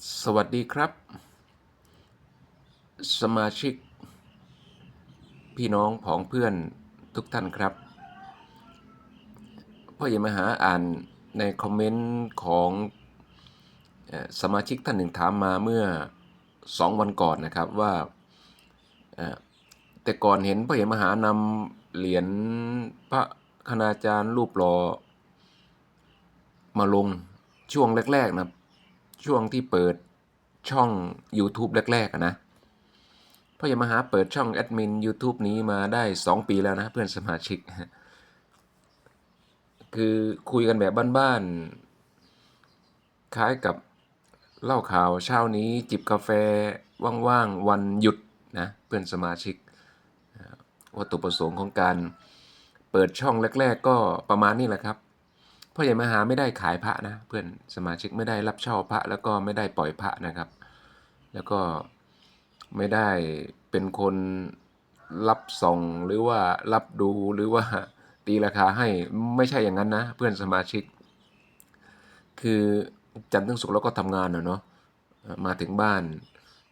สวัสดีครับ สมาชิก พี่น้องผองเพื่อนทุกท่านครับ พ่อใหญ่มาหาอ่านในคอมเมนต์ของสมาชิกท่านหนึ่งถามมาเมื่อสองวันก่อนนะครับว่าแต่ก่อนเห็นพ่อใหญ่มหานำเหรียญพระคณาจารย์รูปหล่อมาลงช่วงแรกๆนะ ช่วงที่เปิดช่อง YouTube แรก ๆนะพ่อย่ามาหาเปิดช่องแอดมิน YouTube นี้มาได้ 2 ปีแล้วนะเพื่อนสมาชิก คือคุยกันแบบบ้านๆ คล้ายกับเล่าข่าวเช้านี้จิบกาแฟว่างๆ วันหยุดนะเพื่อนสมาชิกวัตถุประสงค์ของการเปิดช่องแรก ๆ ก็ประมาณนี้แหละครับ พ่อใหญ่มหาไม่ได้ขายพระนะ เพื่อนสมาชิกไม่ได้รับเช่าพระ แล้วก็ไม่ได้ปล่อยพระนะครับ แล้วก็ไม่ได้เป็นคนรับส่งหรือว่ารับดูหรือว่าตีราคาให้ไม่ใช่อย่างนั้นนะ เพื่อนสมาชิก คือจันทร์ถึงศุกร์เราก็ทำงานนะเนาะมาถึงบ้าน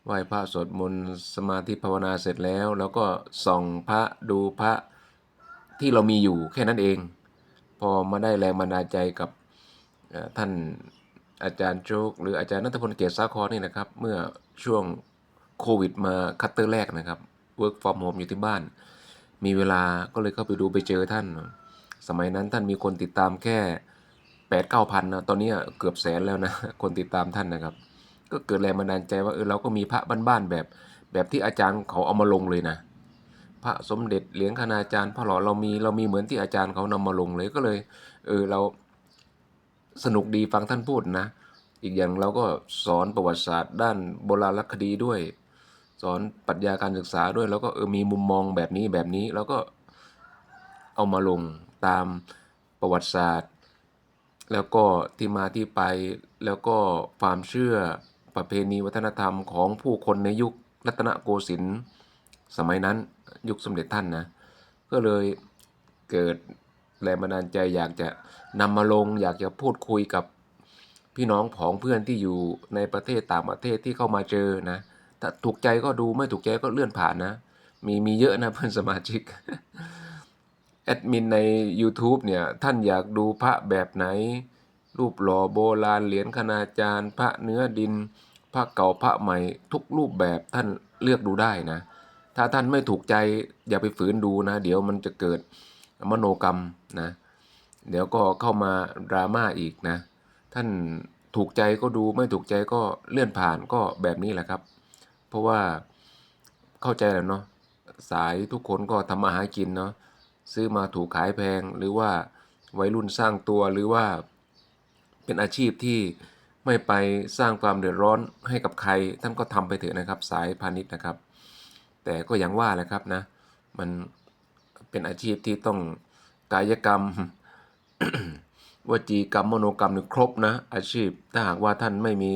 ไหว้พระสวดมนต์สมาธิภาวนาเสร็จแล้ว แล้วก็ส่องพระดูพระที่เรามีอยู่แค่นั้นเอง พอมาได้แรงบันดาลใจกับท่านอาจารย์โจ๊กหรืออาจารย์นัทพลเกียรติสาครนี่นะครับ เมื่อช่วงโควิดมาคัตเตอร์แรกนะครับ work from home อยู่ที่บ้าน มีเวลาก็เลยเข้าไปดูไปเจอท่าน สมัยนั้นท่านมีคนติดตามแค่แปดเก้าพันนะตอนนี้เกือบแสนแล้วนะคนติดตามท่านนะครับ ก็เกิดแรงบันดาลใจว่าเออเราก็มีพระบ้านๆแบบ แบบที่อาจารย์เขาเอามาลงเลยนะ พระสมเด็จเหรียญคณาจารย์พระหล่อเรามีเรามีเหมือนที่อาจารย์เขานำมาลงเลยก็เลยเออเราสนุกดีฟังท่านพูดนะ อีกอย่างเราก็สอนประวัติศาสตร์ด้านโบราณคดีด้วย สอนปรัชญาการศึกษาด้วย แล้วก็เออมีมุมมองแบบนี้แบบนี้แล้วก็เอามาลงตามประวัติศาสตร์ แล้วก็ที่มาที่ไปแล้วก็ความเชื่อประเพณีวัฒนธรรมของผู้คนในยุครัตนโกสินทร์สมัยนั้น ยุคสมเด็จท่านนะ ก็เลยเกิดแรงบันดาลใจอยากจะนำมาลง อยากจะพูดคุยกับพี่น้องผองเพื่อนที่อยู่ในประเทศต่างประเทศที่เข้ามาเจอนะ ถ้าถูกใจก็ดูไม่ถูกใจก็เลื่อนผ่านนะ มีมีเยอะนะเพื่อนสมาชิกแอดมินใน YouTube เนี่ยท่านอยากดูพระแบบไหน รูปหล่อโบราณเหรียญคณาจารย์ พระเนื้อดิน พระเก่าพระใหม่ทุกรูปแบบท่านเลือกดูได้นะ ถ้าท่านไม่ถูกใจอย่าไปฝืนดูนะ เดี๋ยวมันจะเกิดมโนกรรมนะ เดี๋ยวก็เข้ามาดราม่าอีกนะ ท่านถูกใจก็ดูไม่ถูกใจก็เลื่อนผ่านก็แบบนี้แหละครับ เพราะว่าเข้าใจแล้วเนาะสายทุกคนก็ทำมาหากินเนาะซื้อมาถูกขายแพงหรือว่าวัยรุ่นสร้างตัวหรือว่าเป็นอาชีพที่ไม่ไปสร้างความเดือดร้อนให้กับใคร ท่านก็ทำไปเถอะนะครับ สายพาณิชย์นะครับ แต่ก็อย่างว่าแหละครับนะ มันเป็นอาชีพที่ต้องกายกรรมวจีกรรมมโนกรรมนี่ครบนะ อาชีพ ถ้าหากว่าท่านไม่มี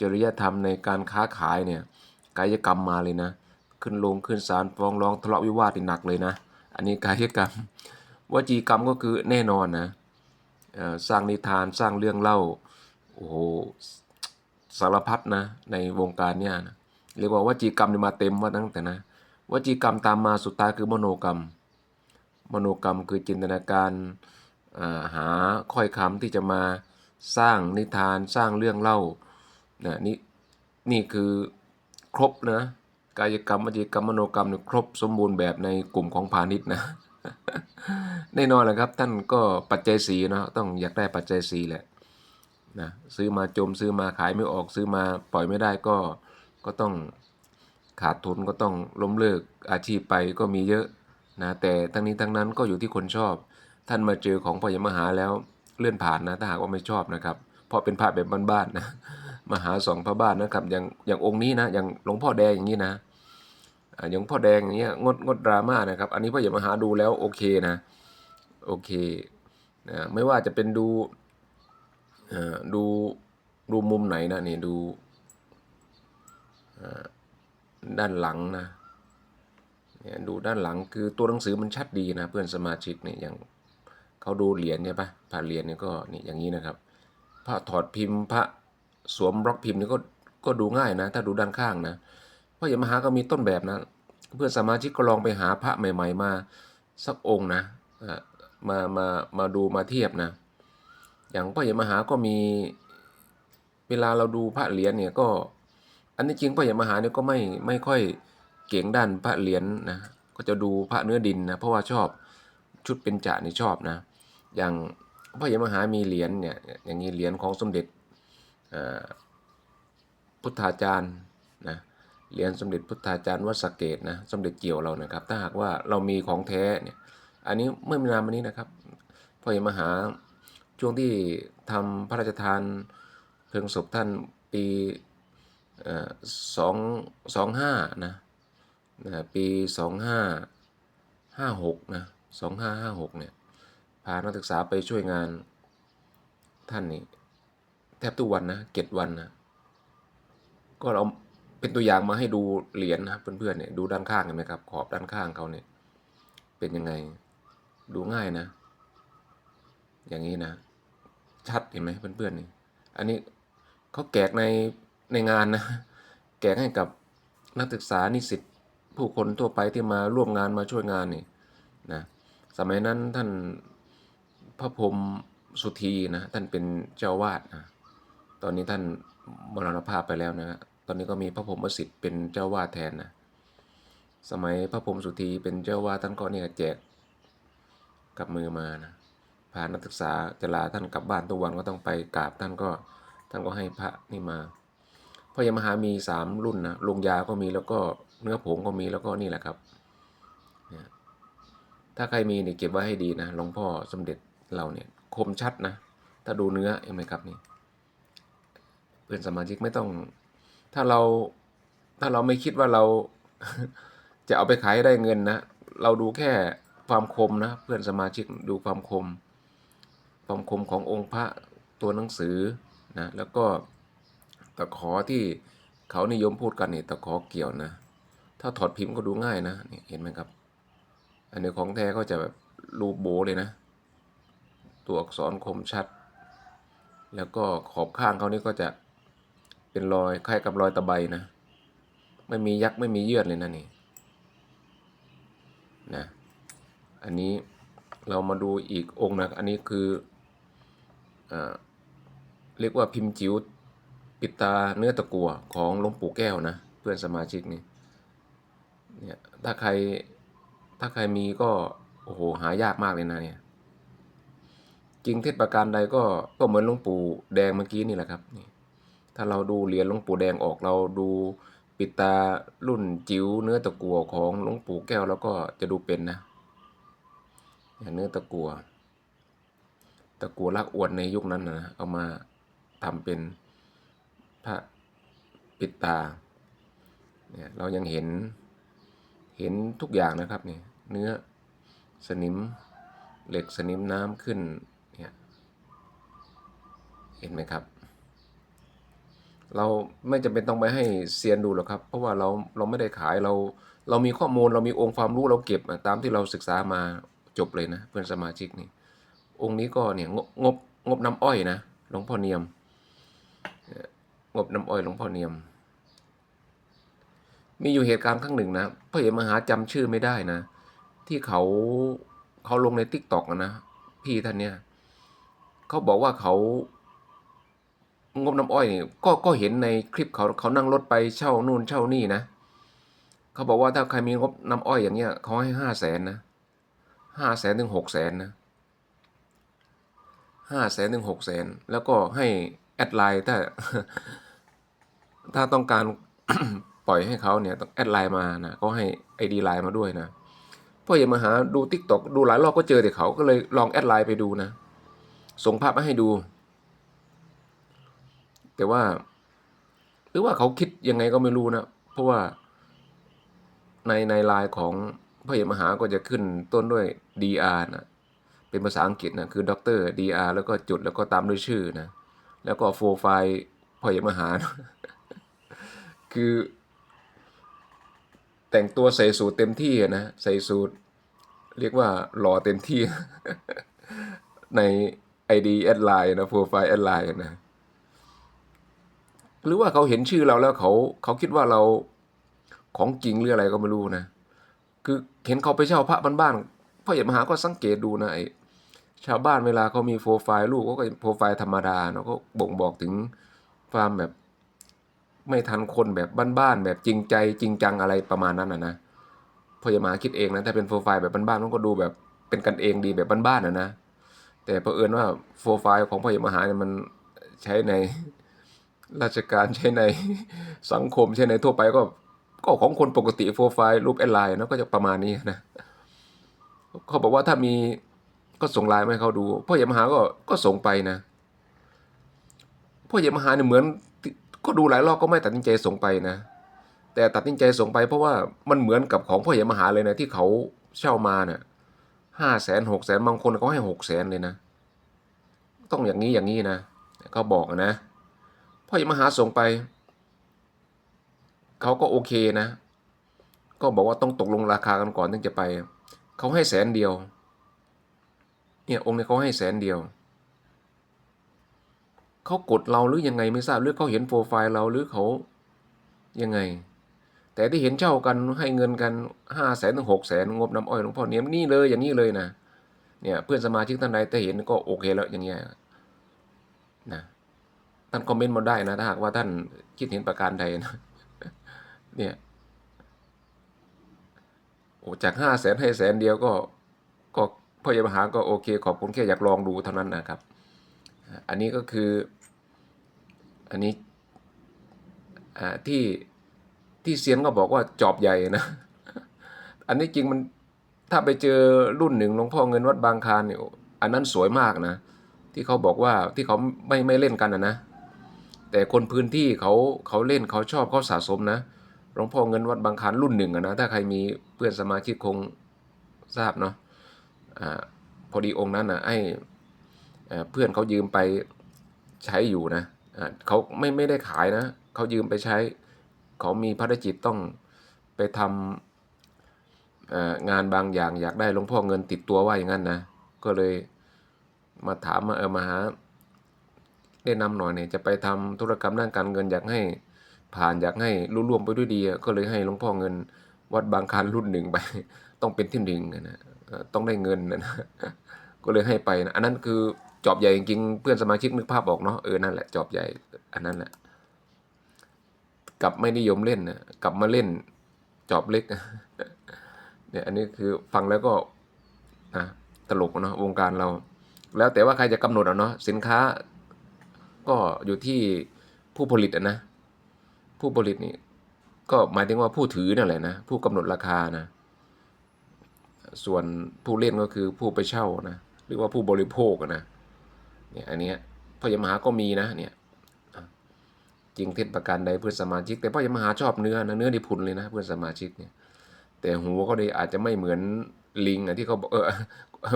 จริยธรรมในการค้าขายเนี่ยกายกรรมมาเลยนะ ขึ้นลงขึ้นศาลฟ้องร้องทะเลาะวิวาทนี่หนักเลยนะ อันนี้กายกรรมวจีกรรมก็คือแน่นอนนะสร้างนิทานสร้างเรื่องเล่าโอ้โหสารพัดนะในวงการเนี่ยนะ เรียกว่าวจีกรรมนี่มาเต็มว่าตั้งแต่นะวจีกรรมตามมาสุดท้ายคือมโนกรรม มโนกรรมคือจินตนาการาหาค่อยคำที่จะมาสร้างนิทานสร้างเรื่องเล่านะนี่นี่คือครบนะกายกรรมวจีกรรมมโนกรรมนี่ครบสมบูรณ์แบบในกลุ่มของพาณิชย์นะแน่นอนแหละครับท่านก็ปัจจัยสีเนาะต้องอยากได้ปัจจัยสีแหละนะซื้อมาจมซื้อมาขายไม่ออกซื้อมาปล่อยไม่ได้ก็ ก็ต้องขาดทุนก็ต้องล้มเลิกอาชีพไปก็มีเยอะนะแต่ทั้งนี้ทั้งนั้นก็อยู่ที่คนชอบ ท่านมาเจอของพ่อใหญ่มหาแล้วเลื่อนผ่านนะถ้าหากว่าไม่ชอบนะครับ เพราะเป็นพระแบบบ้านๆนะมหาสองพระบ้านนะครับอย่างอย่างองค์นี้นะอย่างหลวงพ่อแดงอย่างนี้นะอย่างพ่อแดงอย่างเงี้ยงดงดดราม่านะครับ อันนี้พ่ออย่มหาดูแล้วโอเคนะโอเคนะไม่ว่าจะเป็นดูอ่อดูดูมุมไหนนะนี่ดู ด้านหลังนะเนี่ยดูด้านหลังคือตัวหนังสือมันชัดดีนะเพื่อนสมาชิกเนี่ยอย่างเขาดูเหรียญเนี่ยปะพระเหรียญเนี่ยก็นี่อย่างนี้นะครับพระถอดพิมพ์พระสวมบล็อกพิมพ์นี่ก็ก็ดูง่ายนะ ถ้าดูด้านข้างนะพ่อใหญ่มหาก็มีต้นแบบนะ เพื่อนสมาชิกก็ลองไปหาพระใหม่ ๆ มาสักองค์นะมามามาดูมาเทียบนะ อย่างพ่อใหญ่มหาก็มีเวลาเราดูพระเหรียญเนี่ยก็ อันนี้จริงพ่อใหญ่มหาเนี่ยก็ไม่ไม่ค่อยเก่งด้านพระเหรียญนะก็จะดูพระเนื้อดินนะเพราะว่าชอบชุดเป็นจะนี่ชอบนะ อย่างพ่อใหญ่มหามีเหรียญเนี่ยอย่างนี้เหรียญของสมเด็จพุทธาจารย์นะเหรียญสมเด็จพุทธาจารย์วัดสเกตนะสมเด็จเกี่ยวเรานะครับ ถ้าหากว่าเรามีของแท้เนี่ยอันนี้เมื่อม่นานมานี้นะครับพ่อใหญ่มหาช่วงที่ทำพระราชทานเพลิงศพท่านปี สองสองห้านะนะปีสองห้าห้าหกนะสองห้าห้าหกเนี่ยพานักศึกษาไปช่วยงานท่านนี่แทบทุกวันนะเจ็ดวันนะก็เราเป็นตัวอย่างมาให้ดูเหรียญนะเพื่อนๆเนี่ยดูด้านข้างเห็นไหมครับ ขอบด้านข้างเขาเนี่ยเป็นยังไงดูง่ายนะ อย่างนี้นะ ชัดเห็นไหมเพื่อนๆนี่อันนี้เขาแกกใน ในงานนะแกกให้กับนักศึกษานิสิตผู้คนทั่วไปที่มาร่วมงานมาช่วยงานนี่นะสมัยนั้นท่านพระพรมสุธีนะท่านเป็นเจ้าวาดนะตอนนี้ท่านมรณภาพไปแล้วนะตอนนี้ก็มีพระพรหมสิทธิ์เป็นเจ้าวาดแทนนะสมัยพระพรมสุธีเป็นเจ้าวาดท่านก็เนี่ยแจกกับมือมานะพานักศึกษาจลาท่านกลับบ้านทุกวันก็ต้องไปกราบท่านก็ท่านก็ให้พระนี่มา พ่อยังมหามีสามรุ่นนะลงยาก็มีแล้วก็เนื้อผงก็มีแล้วก็นี่แหละครับถ้าใครมีเนี่ยเก็บไว้ให้ดีนะหลวงพ่อสมเด็จเราเนี่ยคมชัดนะ ถ้าดูเนื้อเห็นไหมครับนี่เพื่อนสมาชิกไม่ต้อง ถ้าเราถ้าเราไม่คิดว่าเราจะเอาไปขายได้เงินนะ เราดูแค่ความคมนะ เพื่อนสมาชิกดูความคม ความคมขององค์พระตัวหนังสือนะแล้วก็ ตะขอที่เขานิยมพูดกันนี่ตะขอเกี่ยวนะ ถ้าถอดพิมพ์ก็ดูง่ายนะนี่เห็นไหมครับ อันนี้ของแท้ก็จะแบบรูปโบเลยนะ ตัวอักษรคมชัด แล้วก็ขอบข้างเขานี่ก็จะเป็นรอยคล้ายกับรอยตะไบนะ ไม่มียักษ์ไม่มีเยื่อเลยนะนี่นะอันนี้เรามาดูอีกองค์นะอันนี้คือเอเรียกว่าพิมพ์จิ๋ว ปิดตาเนื้อตะกัวของหลวงปู่แก้วนะ เพื่อนสมาชิกนี่เนี่ยถ้าใครถ้าใครมีก็โอ้โหหายากมากเลยนะเนี่ยจริงเทศประการใดก็ก็เหมือนหลวงปู่แดงเมื่อกี้นี่แหละครับนี่ถ้าเราดูเหรียญหลวงปู่แดงออกเราดูปิดตารุ่นจิ๋วเนื้อตะกัวของหลวงปู่แก้วแล้วก็จะดูเป็นนะเนื้อตะกัวตะกัวลากอวนในยุคนั้นนะเอามาทำเป็น พระปิดตาเนี่ยเรายังเห็นเห็นทุกอย่างนะครับเนี่ยเนื้อสนิมเหล็กสนิมน้ำขึ้นเนี่ยเห็นไหมครับ เราไม่จำเป็นต้องไปให้เซียนดูหรอกครับ เพราะว่าเราเราไม่ได้ขายเรา เรามีข้อมูลเรามีองค์ความรู้เราเก็บตามที่เราศึกษามาจบเลยนะ เพื่อนสมาชิกนี่องค์นี้ก็เนี่ยงบงบงบน้ำอ้อยนะหลวงพ่อเนียม บน้ำอ้อยหลวงพ่อเนียม มีอยู่เหตุการณ์ครั้งหนึ่งนะพระเอกมหาจำชื่อไม่ได้นะ ที่เขาเขาลงในทิกตอกนะพี่ท่านเนี่ยเขาบอกว่าเขางบน้ำอ้อยนี่ก็ก็เห็นในคลิปเขาเขานั่งรถไปเช่านู่นเช่านี่นะเขาบอกว่าถ้าใครมีงบน้ำอ้อยอย่างเงี้ยเขาให้ห้าแสนนะห้าแสนถึงหกแสนนะห้าแสนถึงหกแสนแล้วก็ให้แอดไลน์ถ้า ถ้าต้องการปล่อยให้เขาเนี่ยต้องแอดไลน์มานะก็ให้ไอดีไลน์มาด้วยนะพ่ออย่ามาหาดูทิกตอกดูหลายรอบก็เจอแต่เขาก็เลยลองแอดไลน์ไปดูนะส่งภาพมาให้ดู แต่ว่า หรือว่าเขาคิดยังไงก็ไม่รู้นะเพราะว่าในในไลน์ของพ่ออย่มหาก็จะขึ้นต้นด้วย dr นะเป็นภาษาอังกฤษนะคือด็อกเตอร์ dr แล้วก็จุดแล้วก็ตามด้วยชื่อนะแล้วก็โฟไฟล์พ่ออย่มหานะ คือ แต่งตัวใส่สูทเต็มที่นะใส่สูทเรียกว่าหล่อเต็มที่ ใน ID แอดไลน์นะโปรไฟล์แอดไลน์นะหรือว่าเขาเห็นชื่อเราแล้วเขาเขาคิดว่าเราของจริงหรืออะไรก็ไม่รู้นะ คือเห็นเขาไปเช่าพระบ้านๆพ่อใหญ่มหาก็สังเกตดูนะไอชาวบ้านเวลาเขามีโปรไฟล์รูปเขาก็โปรไฟล์ธรรมดาเนาะก็บ่งบอกถึงความแบบ ไม่ทันคนแบบบ้านๆแบบจริงใจจริงจังอะไรประมาณนั้นนะนะพ่อใหญ่มหาคิดเองนะถ้าเป็นโปรไฟล์แบบบ้านๆมันก็ดูแบบเป็นกันเองดีแบบบ้านๆนะนะแต่เผอิญว่าโปรไฟล์ของพ่อใหญ่มหาเนี่ยมันใช้ในราชการใช้ในสังคมใช้ในทั่วไปก็ก็ของคนปกติโปรไฟล์รูปแอดไลน์นะก็จะประมาณนี้นะเขาบอกว่าถ้ามีก็ส่งไลน์มาให้เขาดูพ่อใหญ่มหาก็ก็ส่งไปนะพ่อใหญ่มหาเนี่ยเหมือน ก็ดูหลายรอบก็ไม่ตัดสินใจส่งไปนะ แต่ตัดสินใจส่งไปเพราะว่ามันเหมือนกับของพ่อใหญ่มหาเลยนะที่เขาเช่ามาเนี่ยห้าแสนหกแสนบางคนเขาให้หกแสนเลยนะ ต้องอย่างนี้อย่างนี้นะเขาบอกนะพ่อใหญ่มหาส่งไป เขาก็โอเคนะ ก็บอกว่าต้องตกลงราคากันก่อนถึงจะไป เขาให้แสนเดียว เนี่ยองค์เนี่ยเขาให้แสนเดียว เขากดเราหรือยังไงไม่ทราบหรือเขาเห็นโปรไฟล์เราหรือเขายังไง แต่ที่เห็นเช่ากันให้เงินกันห้าแสนถึงหกแสนงบน้ำอ้อยหลวงพ่อเนียมนี่เลยอย่างนี้เลยนะเนี่ยเพื่อนสมาชิกท่านใดแต่เห็นก็โอเคแล้วอย่างเงี้ยนะท่านคอมเมนต์มาได้นะถ้าหากว่าท่านคิดเห็นประการใดนะเนี่ยโอ้จากห้าแสนให้แสนเดียวก็ก็พ่อใหญ่มหาก็โอเค ขอบคุณแค่อยากลองดูเท่านั้นนะครับ อันนี้ก็คือ อันนี้ที่ที่เซียนก็บอกว่าจอบใหญ่นะ อันนี้จริงมันถ้าไปเจอรุ่นหนึ่งหลวงพ่อเงินวัดบางคานเนี่ยอันนั้นสวยมากนะ ที่เขาบอกว่าที่เขาไม่ไม่เล่นกันนะนะ แต่คนพื้นที่เขาเขาเล่นเขาชอบเขาสะสมนะหลวงพ่อเงินวัดบางคานรุ่นหนึ่งนะถ้าใครมีเพื่อนสมาชิกคงทราบเนาะอ่าพอดีองค์นั้นนะให้เพื่อนเขายืมไปใช้อยู่นะ เขาไม่ไม่ได้ขายนะเขายืมไปใช้ เขามีภารกิจต้องไปทำงานบางอย่างอยากได้หลวงพ่อเงินติดตัวว่าอย่างนั้นนะก็เลยมาถามมาเออมาหาแนะนำหน่อยเนี่ยจะไปทำธุรกรรมด้านการเงินอยากให้ผ่านอยากให้รุ่ร่วมไปด้วยดีก็เลยให้หลวงพ่อเงินวัดบางคลานรุ่นหนึ่งไป ต้องเป็นที่หนึ่งนะต้องได้เงินนะก็เลยให้ไปนะอันนั้นคือ จอบใหญ่จริงๆเพื่อนสมาชิกนึกภาพออกเนาะเออนั่นแหละจอบใหญ่อันนั้นแหละกลับไม่นิยมเล่นนะกลับมาเล่นจอบเล็กเนี่ยอันนี้คือฟังแล้วก็นะตลกเนาะวงการเรา แล้วแต่ว่าใครจะกำหนดเอาเนาะสินค้า ก็อยู่ที่ผู้ผลิตนะ ผู้ผลิตนี่ก็หมายถึงว่าผู้ถือนั่นแหละนะผู้กำหนดราคานะ ส่วนผู้เล่นก็คือผู้ไปเช่านะหรือว่าผู้บริโภคนะ เนี่ยอันนี้พ่อใหญ่มหาก็มีนะเนี่ยจริงเท็จประการใดเพื่อนสมาชิก แต่พ่อใหญ่มหาชอบเนื้อนะเนื้อที่พุนเลยนะเพื่อนสมาชิกเนี่ยแต่หูก็เลยอาจจะไม่เหมือนลิงอะที่เขาบอกเออ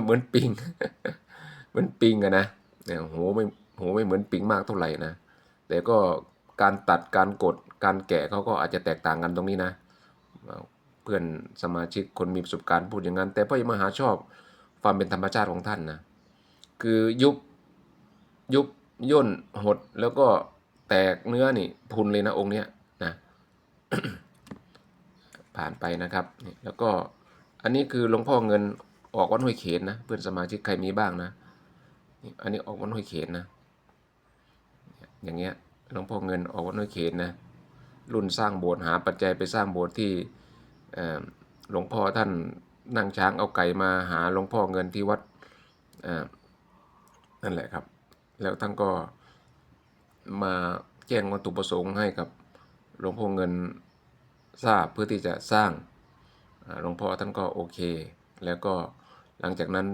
เหมือนปิงเหมือนปิงอะนะเนี่ยหูไม่หูไม่เหมือนปิงมากเท่าไหร่นะแต่ก็การตัดการกดการแกะเขาก็อาจจะแตกต่างกันตรงนี้นะ เพื่อนสมาชิกคนมีประสบการณ์พูดอย่างนั้น แต่พ่อใหญ่มหาชอบความเป็นธรรมชาติของท่านนะคือยุบ ยุบย่นหดแล้วก็แตกเนื้อนี่พุนเลยนะองค์เนี้ยนะผ่านไปนะครับนี่แล้วก็อันนี้คือหลวงพ่อเงินออกวัดห้วยเขนนะเพื่อนสมาชิกใครมีบ้างนะนี่อันนี้ออกวัดห้วยเขนนะอย่างเงี้ยหลวงพ่อเงินออกวัดน้อยเขนนะรุ่นสร้างโบสถ์หาปัจจัยไปสร้างโบสถ์ที่หลวงพ่อท่านนั่งช้างเอาไก่มาหาหลวงพ่อเงินที่วัดนั่นแหละครับ แล้วท่านก็มาแจ้งวัตถุประสงค์ให้กับหลวงพ่อเงินทราบเพื่อที่จะสร้างหลวงพ่อท่านก็โอเค แล้วก็หลังจากนั้น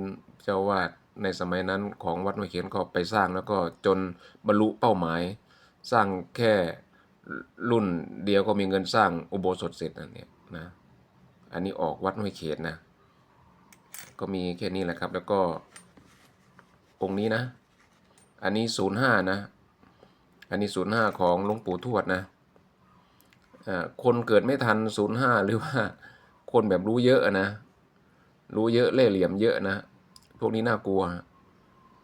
เจ้าวาดในสมัยนั้นของวัดห้วยเขียนก็ไปสร้างแล้วก็จนบรรลุเป้าหมาย สร้างแค่รุ่นเดียวก็มีเงินสร้างอุโบสถเสร็จนะเนี่ยนะอันนี้ออกวัดห้วยเขตนะ ก็มีแค่นี้แหละครับ แล้วก็องค์นี้นะ อันนี้ศูนย์ห้านะ อันนี้ศูนย์ห้าของหลวงปู่ทวดนะอ่าคนเกิดไม่ทันศูนย์ห้าหรือว่าคนแบบรู้เยอะนะ รู้เยอะเล่เหลี่ยมเยอะนะ พวกนี้น่ากลัว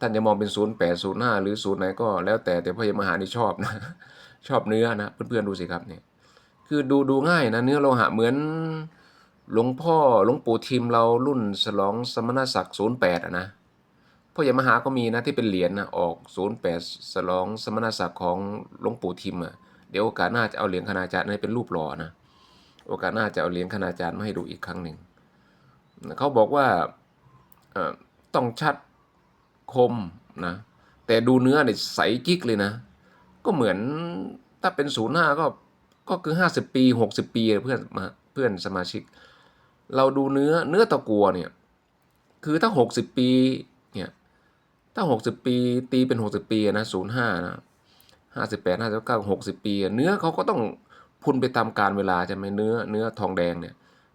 ท่านจะมองเป็นศูนย์แปดศูนย์ห้าหรือศูนย์ไหนก็แล้วแต่แต่พระยมหานี่ชอบนะ ชอบเนื้อนะ เพื่อนๆดูสิครับเนี่ย คือดูดูง่ายนะ เนื้อโลหะเหมือนหลวงพ่อหลวงปู่ทิมเรารุ่นฉลองสมณศักดิ์ศูนย์แปดอะนะ พ่อใหญ่มหาก็มีนะที่เป็นเหรียญนะออกศูนย์แปดฉลองสมณศักดิ์ของหลวงปู่ทิมอะเดี๋ยวโอกาสหน้าจะเอาเหรียญคณาจารย์ให้เป็นรูปหล่อนะโอกาสหน้าจะเอาเหรียญคณาจารย์มาให้ดูอีกครั้งหนึ่งเขาบอกว่าต้องชัดคมนะแต่ดูเนื้อเนี่ยใสกิ๊กเลยนะ ก็เหมือนถ้าเป็นศูนย์ห้าก็ก็คือห้าสิบปีหกสิบปีเพื่อนมาเพื่อนสมาชิก เราดูเนื้อเนื้อตะกัวเนี่ย คือถ้าหกสิบปีเนี่ย ถ้าหกสิบปีตีเป็นหกสิบปีนะศูนย์ห้านะห้าสิบแปดห้าสิบเก้าหกสิบปี เนื้อเขาก็ต้องพุนไปตามการเวลาใช่ไหมเนื้อเนื้อทองแดงเนี่ย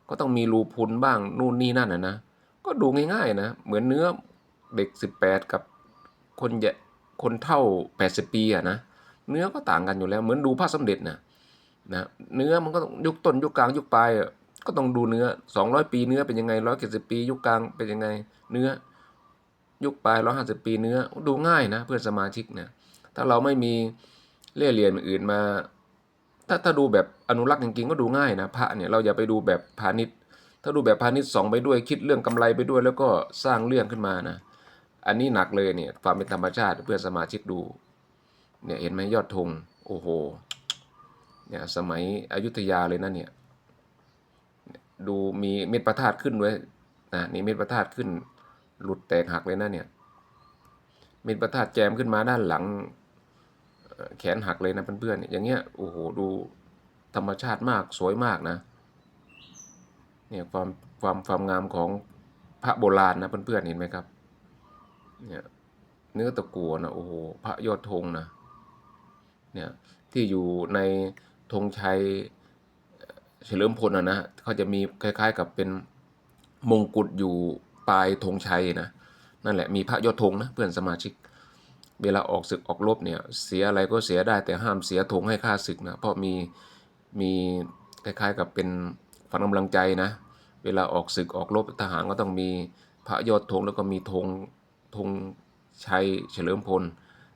ก็ต้องมีรูพุนบ้างนู่นนี่นั่นนะนะก็ดูง่ายๆนะเหมือนเนื้อเด็กสิบแปดกับคนแยคนเท่าแปดสิบปีอะนะเนื้อก็ต่างกันอยู่แล้วเหมือนดูพระสมเด็จนะนะเนื้อมันก็ยุคต้นยุคกลางยุคปลายก็ต้องดูเนื้อสองร้อยปีเนื้อเป็นยังไงร้อยเจ็ดสิบปี ยุคกลางเป็นยังไง เนื้อ ยุคปลายร้อยห้าสิบปีเนื้อดูง่ายนะเพื่อนสมาชิกเนะถ้าเราไม่มีเล่เหลี่ยมอื่นมา ถ้าถ้าดูแบบอนุรักษ์จริงๆก็ดูง่ายนะพระเนี่ยเราอย่าไปดูแบบพาณิชย์ ถ้าดูแบบพาณิชย์สองไปด้วยคิดเรื่องกำไรไปด้วย แล้วก็สร้างเรื่องขึ้นมานะ อันนี้หนักเลยเนี่ยความเป็นธรรมชาติเพื่อนสมาชิกดูเนี่ยเห็นไหมยอดธงโอ้โหเนี่ยสมัยอยุธยาเลยนะเนี่ยดูมีเม็ดประทาดขึ้นด้วยนะนี่เม็ดประทาดขึ้น หลุดแตกหักเลยนะเนี่ยม็ดประทาดแจมขึ้นมาด้านหลังแขนหักเลยนะเพื่อนๆอย่างเงี้ยโอ้โหดูธรรมชาติมากสวยมากนะเนี่ยความความความงามของพระโบราณนะเพื่อนๆเห็นไหมครับเนี่ยเนื้อตะกัวนะโอ้โหพระยอดธงนะเนี่ยที่อยู่ในธงชัยเฉลิมพลนะนะเขาจะมีคล้ายๆกับเป็นมงกุฎอยู่ ปลายธงชัยนะนั่นแหละมีพระยอดธงนะเพื่อนสมาชิก เวลาออกศึกออกรบเนี่ยเสียอะไรก็เสียได้แต่ห้ามเสียธงให้ข้าศึกนะเพราะมีมีคล้ายๆกับเป็นฝันกำลังใจนะเวลาออกศึกออกรบทหารก็ต้องมีพระยอดธงแล้วก็มีธงธงชัยเฉลิมพล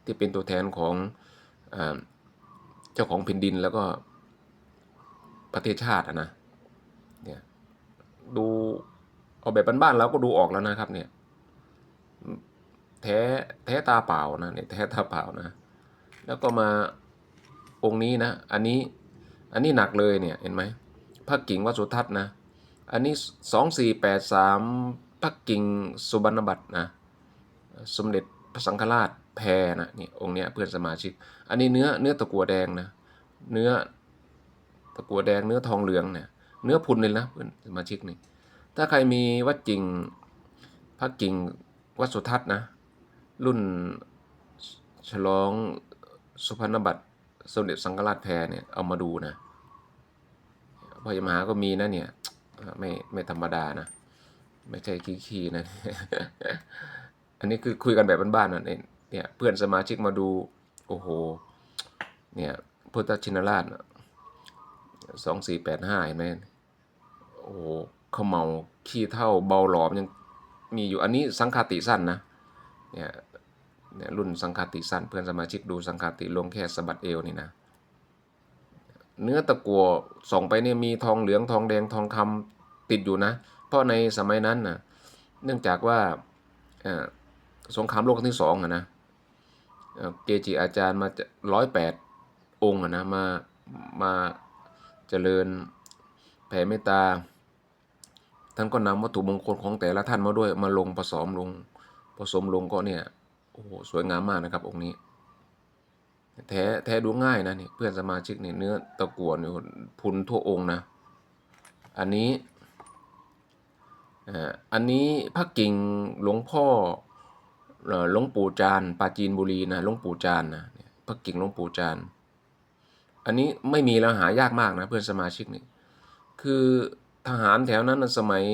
ที่เป็นตัวแทนของเจ้าของแผ่นดินแล้วก็ประเทศชาตินะเนี่ยดู เอาแบบบ้านๆเราก็ดูออกแล้วนะครับ เนี่ย แท้แท้ตาเปล่านะเนี่ยแท้ตาเปล่านะ แล้วก็มาองค์นี้นะ อันนี้อันนี้หนักเลยเนี่ยเห็นไหมพระกิ่งวัดสุทัศน์นะ อันนี้สองสี่แปดสามพระกิ่งสุบรรณบัตรนะสมเด็จพระสังฆราชแพรนะนี่องค์เนี้ยเพื่อนสมาชิก อันนี้เนื้อเนื้อตะกัวแดงนะ เนื้อตะกัวแดงเนื้อทองเหลืองเนี่ยเนื้อพุนเลยนะเพื่อนสมาชิกนี่ ถ้าใครมีวัดกิ่งพระกิ่งวัดสุทัศน์นะ รุ่นฉลองสุพรรณบัตรสมเด็จสังฆราชแพรเนี่ยเอามาดูนะพอใหญ่มหาก็มีนะเนี่ยไม่ไม่ธรรมดานะ ไม่ใช่ขี้ๆนะ อันนี้คือคุยกันแบบบ้านๆนะเนี่ยเนี่ยเพื่อนสมาชิกมาดู โอ้โห เนี่ยพุทธชินราชสองสี่แปดห้าเห็นไหมโอ้โห ขมเมาขี้เท่าเบาหลอมยังมีอยู่อันนี้สังคาติสั้นนะเนี่ยเนี่ยรุ่นสังคาติสั้นเพื่อนสมาชิกดูสังคาติลงแค่สะบัดเอวนี่นะเนื้อตะกัวส่องไปเนี่ยมีทองเหลืองทองแดงทองคำติดอยู่นะ เพราะในสมัยนั้นนะเนื่องจากว่าสงครามโลกครั้งที่สองนะเกจิอาจารย์มาร้อยแปดองค์นะมามาเจริญแผ่เมตตา ท่านก็นำวัตถุมงคลของแต่ละท่านมาด้วยมาลงผสมลงผสมลงก็เนี่ยโอ้โหสวยงามมากนะครับองค์นี้ แท้แท้ดูง่ายนะนี่เพื่อนสมาชิกนี่เนื้อตะกั่วเนี่ยพุนทั่วองค์นะ อันนี้อ่าอันนี้พระกิ่งหลวงพ่อหลวงปู่จานปาจีนบุรีนะหลวงปู่จานนะพระกิ่งหลวงปู่จานอันนี้ไม่มีแล้วหายากมากนะเพื่อนสมาชิกนี่คือ ทหารแถวนั้นนะสมัย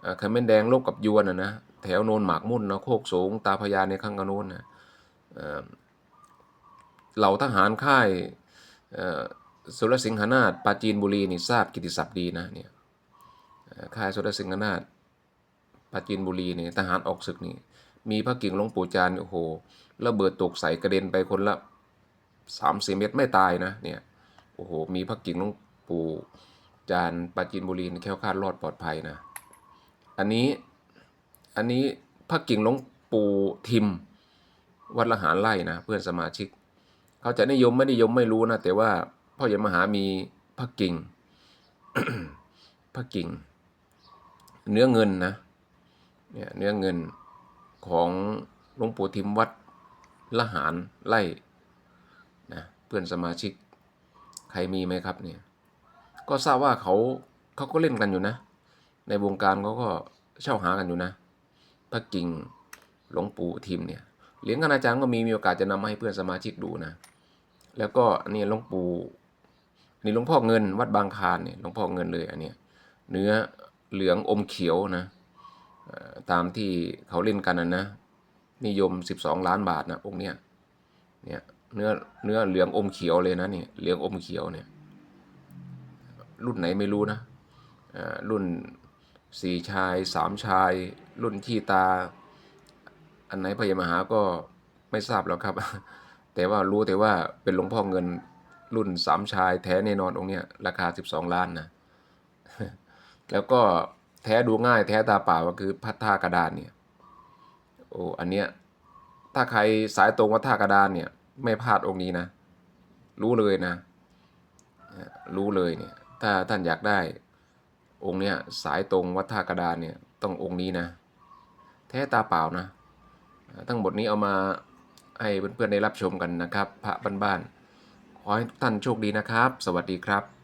เอ่อเมรแดงลบกับยวนนะนะแถวโนนหมากมุ่นนะโคกสูงตาพญาในข้างกระโน้นนะเอ่อเหล่าทหารค่ายสุรสิงหนาถปาจีนบุรีนี่ทราบกิติศัพท์ดีนะเนี่ยเอ่อค่ายสุรสิงหนาถปาจีนบุรีนี่ทหารออกศึกนี่มีพระกิ่งหลวงปู่จานโอ้โหระเบิดตกใส่กระเด็นไปคนละสามสี่เม็ดไม่ตายนะเนี่ยโอ้โหมีพระกิ่งหลวงปู่ จานปราจีนบุรีนแคล้วคาดรอดปลอดภัยนะ อันนี้อันนี้พระกิ่งหลวงปู่ทิม วัดละหารไร่นะ เพื่อนสมาชิก เขาจะนิยมไม่นิยมไม่รู้นะ แต่ว่าพ่อใหญ่มหามีพระกิ่งพระกิ่ง เนื้อเงินนะเนี่ยเนื้อเงินของหลวงปู่ทิมวัดละหารไร่นะเพื่อนสมาชิกใครมีไหมครับเนี่ย ก็ทราบว่าเขาเขาก็เล่นกันอยู่นะ ในวงการเขาก็เช่าหากันอยู่นะพระกิ่งหลวงปู่ทิมเนี่ยเหรียญคณาจารย์ก็มีมีโอกาสจะนำมาให้เพื่อนสมาชิกดูนะ แล้วก็อันนี่หลวงปู่นี่หลวงพ่อเงินวัดบางคานเนี่ยหลวงพ่อเงินเลยอันเนี้ยเนื้อเหลืองอมเขียวนะตามที่เขาเล่นกันนะนะนิยม 12 ล้านบาทนะองค์เนี้ยเนี่ยเนื้อเนื้อเหลืองอมเขียวเลยนะเนี่ยเหลืองอมเขียวเนี่ย รุ่นไหนไม่รู้นะอ่อรุ่นสี่ชายสามชาย รุ่นขี้ตา อันไหนพญามหาก็ไม่ทราบแล้วครับ แต่ว่ารู้แต่ว่าเป็นหลวงพ่อเงินรุ่นสามชายแท้แน่นอนองค์เนี้ยราคา 12 ล้านนะแล้วก็แท้ดูง่ายแท้ตาเปล่าก็คือพัดท่ากระดานเนี่ยโอ้อันเนี้ยถ้าใครสายตรงวัดท่ากระดานเนี่ย ไม่พลาดองค์นี้นะ รู้เลยนะ รู้เลยเนี่ย ถ้าท่านอยากได้องค์เนี้ยสายตรงวัดท่ากระดานเนี่ยต้ององค์นี้นะ แท้ตาเปล่านะ ทั้งหมดนี้เอามาให้เพื่อนๆได้รับชมกันนะครับ พระบ้านๆขอให้ทุกท่านโชคดีนะครับ สวัสดีครับ